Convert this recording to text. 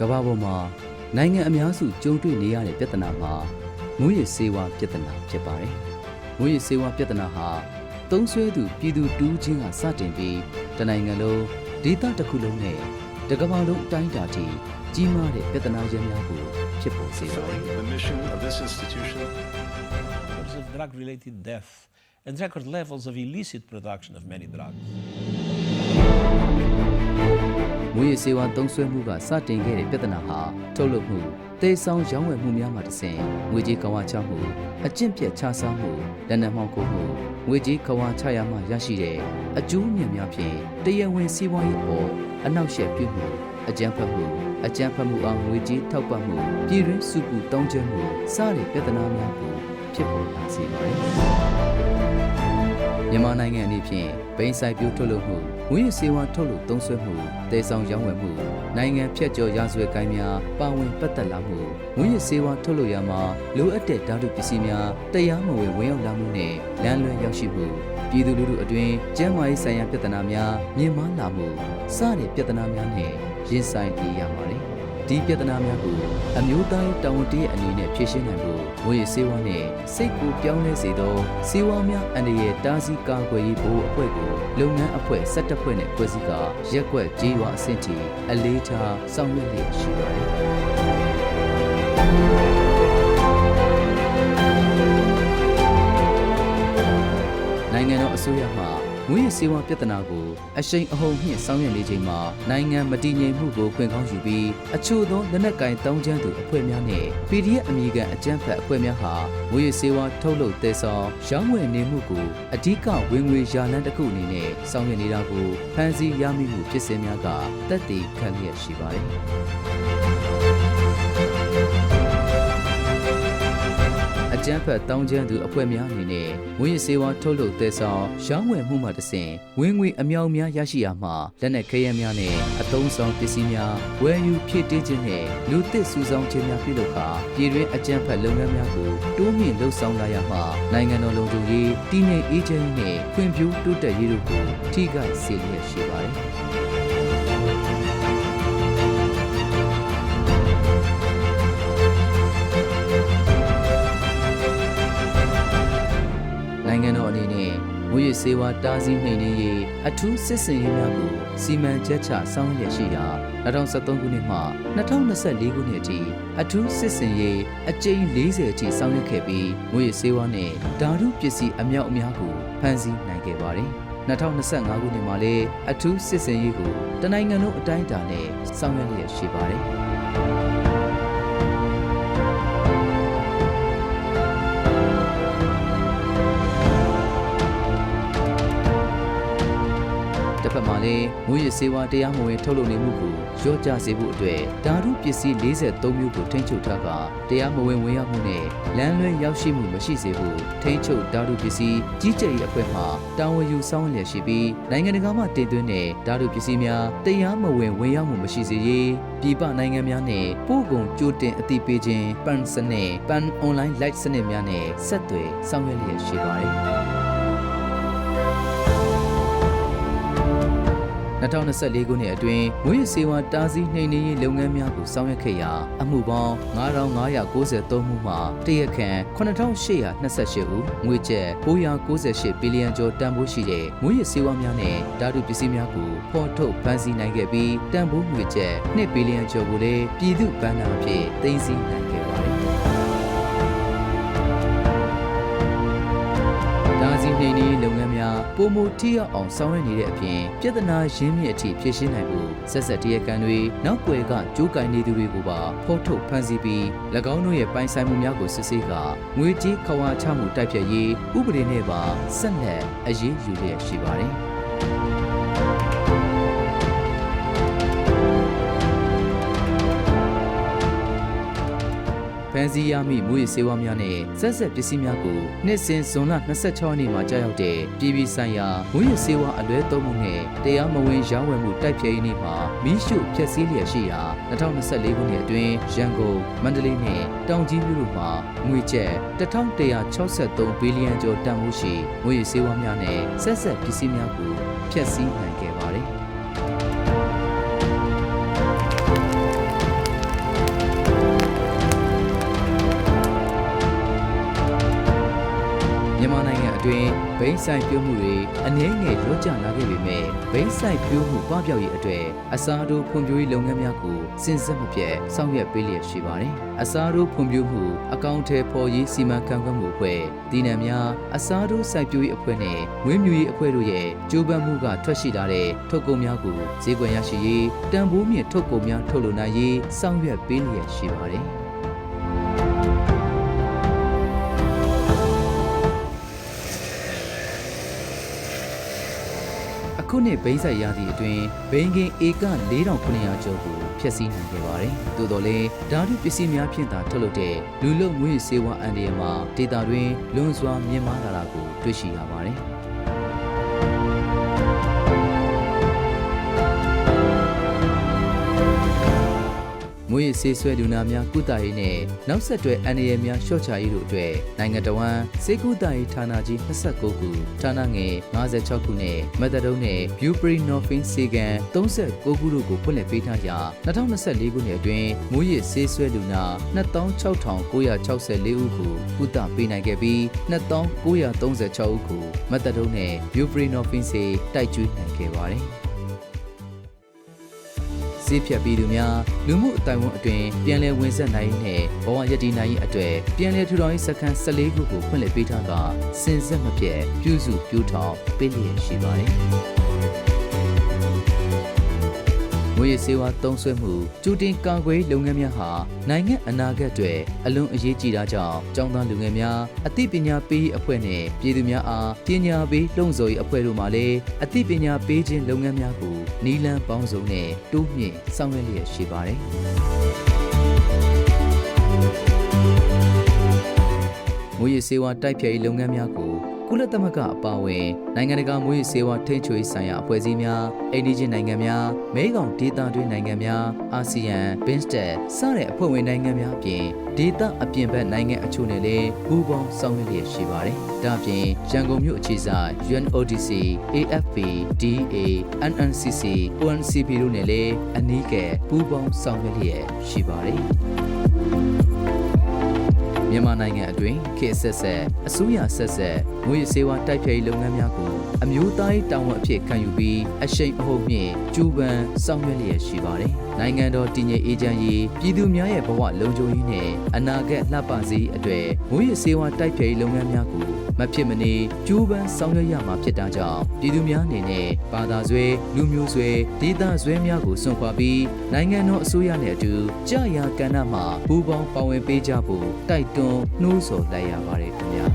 ကမ္ဘာပေါ်မှာနိုင်ငံအများစုကြုံတွေ့နေရတဲ့ပြဿနာမှာငွေရစေဝါပြဿနာဖြစ်ပါတယ်။ငွေရစေဝါပြဿနာဟာသုံးဆွဲသူပြည်သူတူးချင်းကစတင်ပြီးတနိုင်ငံလုံးဒေသတစ်ခုလုံးနဲ့တကမ္ဘာလုံးအတိုင်းအတာထိကြီးမားတဲ့ပြဿနာရပ်များကိုဖြစ်ပေါ်စေပါတယ် fulfilling the mission of this institution records of drug related death and record levels of illicit production of many drugs. ။ ငွေရစေဝါသုံးဆွဲမှုကစတင်ခဲ့တဲ့ပြဿနာဟာထုတ်လုပ်မှုတေဆောင်ရောင်းဝယ်မှုများမှတစ်ဆင့်ငွေကြေးကဝါချမှုအကျင့်ပြတ်ခြားစားမှုလက်နက်မှောက်ခိုမှုငွေကြေးကဝါချရမှရရှိတဲ့အကျိုးအမြတ်များဖြင့်တရားဝင်စီးပွားရေးပေါ်အနောက်ရှက်ပြုမှုအကြမ်းဖက်မှုအကြမ်းဖက်မှုအောင်ငွေကြေးထောက်ပံ့မှုပြည်တွင်းစုကူတောင်းကျမှုစတဲ့ပြဿနာများကိုဖြစ်ပေါ်လာစေပါတယ်။မြန်မာနိုင်ငံအနေဖြင့်ဘိန်းဆိုင်ပြိုးထုတ်လုပ်မှု ငွေရစေဝါထုတ်လုပ်သုံးစွဲမှုတည်ဆောင်ရောင်းဝယ်မှုနိုင်ငံဖြတ်ကျော်ရာဇဝတ်ကိုင်းများပါဝင်ပတ်သက်လာမှုငွေရစေဝါထုတ်လုပ်ရမှာလိုအပ်တဲ့ဓာတုပစ္စည်းများတရားမဝင်ဝင်ရောက်လာမှုနဲ့လမ်းလွဲရောက်ရှိမှုပြည်သူလူထုအတွင်းကျန်းမာရေးဆိုင်ရာပြဿနာများမြင့်မားလာမှုစတဲ့ပြဿနာများနဲ့ရင်ဆိုင်ကြရပါတယ် ဒီပြဿနာများကိုအမျိုးသားရေးတာဝန်တည်းရဲ့အနေနဲ့ဖြေရှင်းနိုင်ဖို့ငွေစေဝါနဲ့စိတ်ကိုပြောင်းလဲစေသောစေဝါများအန္တရာယ်တားဆီးကာကွယ်ရေးဘိုးအဖွဲ့ကိုလုပ်ငန်းအဖွဲ့၁၁ဖွဲ့နဲ့ဖွဲ့စည်းကရက်ကွက်ကြေးရွာအဆင့်ထိအလေးထားဆောင်ရွက်လျက်ရှိပါတယ်နိုင်ငံတော်အစိုးရမှ ငွေရစေဝါပြဿနာကိုအရှိန်အဟုန်မြင့်ဆောင်ရွက်နေချိန်မှာနိုင်ငံမတည်ငြိမ်မှုကိုခွင့်ကောင်းယူပြီးအချို့သောလက်နက်ကင်တောင်းကျမ်းသူအဖွဲ့များနဲ့ PDF အမည်ခံအကြမ်းဖက်အဖွဲ့များဟာငွေရစေဝါထုတ်လုပ်တဲ့ဆောင်ရောင်းဝယ်နေမှုကိုအ धिक ဝင်ငွေရာလန်းတစ်ခုအနေနဲ့ဆောင်ရွက်နေတာကိုဖန်ဆီးရမိမှုဖြစ်စဉ်များကတက်တည်ခံလျက်ရှိပါတယ်။ အကျန်းဖက်တောင်းကျမ်းသူအဖွဲ့များအနေနဲ့ငွေရစေဝါထုတ်လုပ်တဲ့ဆောင်ရောင်းဝယ်မှုမှတစ်ဆင့်ဝင်ငွေအမြောက်များရရှိရမှာလက်နက်ခဲယမ်းများနဲ့အသုံးဆောင်ပစ္စည်းများဝယ်ယူဖြည့်တင်းခြင်းနဲ့လူသစ်စုဆောင်းခြင်းများပြုလုပ်ခါပြည်တွင်းအကျန်းဖက်လုပ်ငန်းများကိုတိုးမြင့်လှုပ်ဆောင်လာရမှာနိုင်ငံတော်လုံခြုံရေးတည်ငြိမ်အေးချမ်းရေးနဲ့ဖွံ့ဖြိုးတိုးတက်ရေးတို့ကိုထိခိုက်စေလျက်ရှိပါတယ် စေဝါတားဆီးနှိမ်နင်းရေးအထူးစစ်စင်ရေးများကိုစီမံချက်ချဆောင်ရွက်ရှိရာ2023ခုနှစ်မှ2024ခုနှစ်အထိအထူးစစ်စင်ရေးအကြိမ်40အထိဆောင်ရွက်ခဲ့ပြီးငွေရစေဝါနဲ့ဓာတုပစ္စည်းအမြောက်အများကိုဖမ်းဆီးနိုင်ခဲ့ပါတယ်2025ခုနှစ်မှာလည်းအထူးစစ်စင်ရေးကိုတနိုင်ငံလုံးအတိုင်းအတာနဲ့ဆောင်ရွက်လျက်ရှိပါတယ် မှာလည်းငွေရစေဝါတရားမဝင်ထုတ်လုပ်နေမှုကိုရော့ကျစေဖို့အတွက်ဓာတုပစ္စည်း43မျိုးကိုထိန်းချုပ်ထားကတရားမဝင်ဝင်ရောက်မှုနဲ့လမ်းလွဲရောက်ရှိမှုမရှိစေဖို့ထိန်းချုပ်ဓာတုပစ္စည်းကြီးကြပ်ရေးအဖွဲ့မှတာဝန်ယူဆောင်ရွက်လျက်ရှိပြီးနိုင်ငံတကာမှတင်သွင်းတဲ့ဓာတုပစ္စည်းများတရားမဝင်ဝင်ရောက်မှုမရှိစေရေးပြည်ပနိုင်ငံများနဲ့ပို့ကုန်ကြိုတင်အသိပေးခြင်းပန်စနစ်ပန်အွန်လိုင်းလိုက်စနစ်များနဲ့ဆက်သွယ်ဆောင်ရွက်လျက်ရှိပါတယ် 2024ခုနှစ်အတွင်းငွေစေဝါတားဆီးနှိမ်နင်းရေးလုပ်ငန်းများကိုဆောင်ရွက်ခဲ့ရာအမှုပေါင်း9593မှုမှာတရက်ခန့်9828ဦးငွေကျပ်998ဘီလီယံကျော်တန်ဖိုးရှိတဲ့ငွေစေဝါများနဲ့ဓာတုပစ္စည်းများကိုဖော်ထုတ်ဖန်ဆီးနိုင်ခဲ့ပြီးတန်ဖိုးငွေကျပ်2ဘီလီယံကျော်ကိုလည်းပြည်သူ့ဘဏ္ဍာအဖြစ်သိမ်းဆည်းနိုင်ခဲ့ နှိမ်နင်းရေးလုပ်ငန်းများပုံမထိရောက်အောင်ဆောင်ရွက်နေတဲ့အပြင်ပြဿနာရင်းမြစ်အထိဖြေရှင်းနိုင်ဖို့ဆက်ဆက်တရကန်တွေနောက်ွယ်ကကြိုးကင်နေသူတွေကိုပါဖော်ထုတ်ဖန်ဆီးပြီး၎င်းတို့ရဲ့ပိုင်ဆိုင်မှုများကိုစစ်ဆေးကငွေကြေးခွာချမှုတိုက်ဖျက်ရေးဥပဒေနဲ့ပါဆက်လက်အရေးယူလျက်ရှိပါတယ် ဖန်စီရမိမွေးစေဝါများနဲ့ဆက်ဆက်ပစ္စည်းများကိုနှစ်စဉ်ဇွန်လ26ရက်နေ့မှာကြာရောက်တဲ့ပြည်ပဆိုင်ရာမွေးစေဝါအလွဲသုံးမှုနဲ့တရားမဝင်ရောင်းဝယ်မှုတိုက်ဖျက်ရေးနေ့မှာမီးရှို့ဖျက်ဆီးလျက်ရှိရာ2024ခုနှစ်အတွင်းရန်ကုန်မန္တလေးနဲ့တောင်ကြီးမြို့တို့မှာငွေကျပ်1163ဘီလီယံကျော်တန်ဖိုးရှိမွေးစေဝါများနဲ့ဆက်ဆက်ပစ္စည်းများကိုဖျက်ဆီးနိုင်ခဲ့ပါ ဘိန်းဆိုင်ပြုံးမှုတွေအနည်းငယ်လျော့ကျလာခဲ့ပေမဲ့ဘိန်းဆိုင်ပြုံးမှုပပျောက်ရေးအတွက်အစားထိုးဖွံ့ဖြိုးရေးလုပ်ငန်းများကိုစဉ်ဆက်မပြတ်ဆောင်ရွက်ပေးလျက်ရှိပါတယ်။အစားထိုးဖွံ့ဖြိုးမှုအကောင့်ထဲပေါ်ရေးစီမံခန့်ခွဲမှုအဖွဲ့ဒီနံများအစားထိုးစိုက်ပျိုးရေးအဖွဲ့နဲ့မွေးမြူရေးအဖွဲ့တို့ရဲ့ကြိုးပမ်းမှုကထွက်ရှိလာတဲ့ထုတ်ကုန်များကိုဈေးကွက်ရရှိရေးတန်ဖိုးမြင့်ထုတ်ကုန်များထုတ်လုပ်နိုင်ရေးဆောင်ရွက်ပေးလျက်ရှိပါတယ်။ ခုနှစ်ဘိန်းဆိုင်ရာသည့်အတွင်းဘိန်းကင်းဧက4900ကျော်ကိုဖျက်ဆီးနိုင်ခဲ့ပါတယ်။သို့တော်လည်းဓာတုပစ္စည်းများဖြင့်သာထုတ်လုပ်တဲ့လူလုံငွေစေဝါအန်ဒီယမှာဒေတာတွင်လွန်စွာမြင့်မားလာတာကိုတွေ့ရှိရပါတယ်။ မွေးဆေးဆွဲလူနာများကုသရေးနဲ့နောက်ဆက်တွဲအန္တရာယ်များလျှော့ချရေးတို့အတွက်နိုင်ငံတော်ဝန်စေကုသရေးဌာနကြီး29ခုဌာနငယ်56ခုနဲ့မက်သဒုံနဲ့ဘျူပရီနော်ဖင်းစေကန်39ခုတို့ကိုဖွင့်လှစ်ပေးထားရာ2024ခုနှစ်အတွင်းမွေးဆေးဆွဲလူနာ26964ဦးကိုကုသပေးနိုင်ခဲ့ပြီး2936ဦးကိုမက်သဒုံနဲ့ဘျူပရီနော်ဖင်းစေတိုက်ကျွေးနိုင်ခဲ့ပါတယ်။ ဈေးဖြတ်ပြီးသူများလူမှုအတိုင်းအဝန်အတွင်ပြန်လည်ဝင်ဆက်နိုင်ရေးနဲ့ဘဝရည်တည်နိုင်ရေးအတွက်ပြန်လည်ထူထောင်ရေးစခန်း14ခုကိုဖွင့်လှစ်ပေးထားကစင်ဆက်မပြတ်ပြုစုပြိုးထောင်ပေးလျက်ရှိပါတယ်။ ငွေစေဝါသုံးစွဲမှုကျူတင်ကာကွယ်လုပ်ငန်းများဟာနိုင်ငံအနာဂတ်အတွက်အလွန်အရေးကြီးတာကြောင့်ကျောင်းသားလူငယ်များအသိပညာပေးအဖွဲ့နဲ့ပြည်သူများအားပညာပေးလှုံ့ဆော်ရေးအဖွဲ့တို့မှလည်းအသိပညာပေးခြင်းလုပ်ငန်းများကိုနီလန်းပေါင်းစုံနဲ့တိုးမြင့်ဆောင်ရွက်လျက်ရှိပါတယ်။မွေးရစေဝါတိုက်ဖျက်ရေးလုပ်ငန်းများကို ကုလသမဂ္ဂအပါအဝင်နိုင်ငံတကာမွေးရစေဝါထိန်းချုပ်ရေးဆိုင်ရာအဖွဲ့အစည်းများအိန္ဒိချင်းနိုင်ငံများမဲခေါင်ဒေသတွင်းနိုင်ငံများအာဆီယံဘင်းစတက်စတဲ့အဖွဲ့ဝင်နိုင်ငံများအပြင်ဒေသအပြင်ဘက်နိုင်ငံအချို့နဲ့လည်းပူးပေါင်းဆောင်ရွက်လျက်ရှိပါတယ်။ဒါ့အပြင်ရန်ကုန်မြို့အခြေစိုက် UNODC, AFP, DA, NNCC, ONCP တို့နဲ့လည်းအနည်းငယ်ပူးပေါင်းဆောင်ရွက်လျက်ရှိပါတယ်။ မြန်မာနိုင်ငံအတွင်းခေတ်ဆက်ဆက်အစိုးရဆက်ဆက်ငွေစေဝါတိုက်ဖျက်ရေးလုပ်ငန်းများကို အမျိုးသားရေးတာဝန်အဖြစ်ခံယူပြီးအရှိန်အဟုန်မြင့်ကျူးပန်းဆောင်ရွက်လျက်ရှိပါတယ်။နိုင်ငံတော်တည်ငြိမ်အေးချမ်းရေးပြည်သူများရဲ့ဘဝလုံခြုံရေးနဲ့အနာဂတ်လှပစေအတွေ့ငွေစေဝါတိုက်ဖျက်ရေးလုပ်ငန်းများကိုမဖြစ်မနေကျူးပန်းဆောင်ရွက်ရမှာဖြစ်တာကြောင့်ပြည်သူများအနေနဲ့ဘာသာဆွဲလူမျိုးဆွဲဒေသဆွဲများကိုစွန့်ခွာပြီးနိုင်ငံတော်အစိုးရနဲ့အတူကြာရာကဏ္ဍမှာပူးပေါင်းပါဝင်ပေးကြဖို့တိုက်တွန်းနှိုးဆော်လိုက်ရပါတယ်ခင်ဗျာ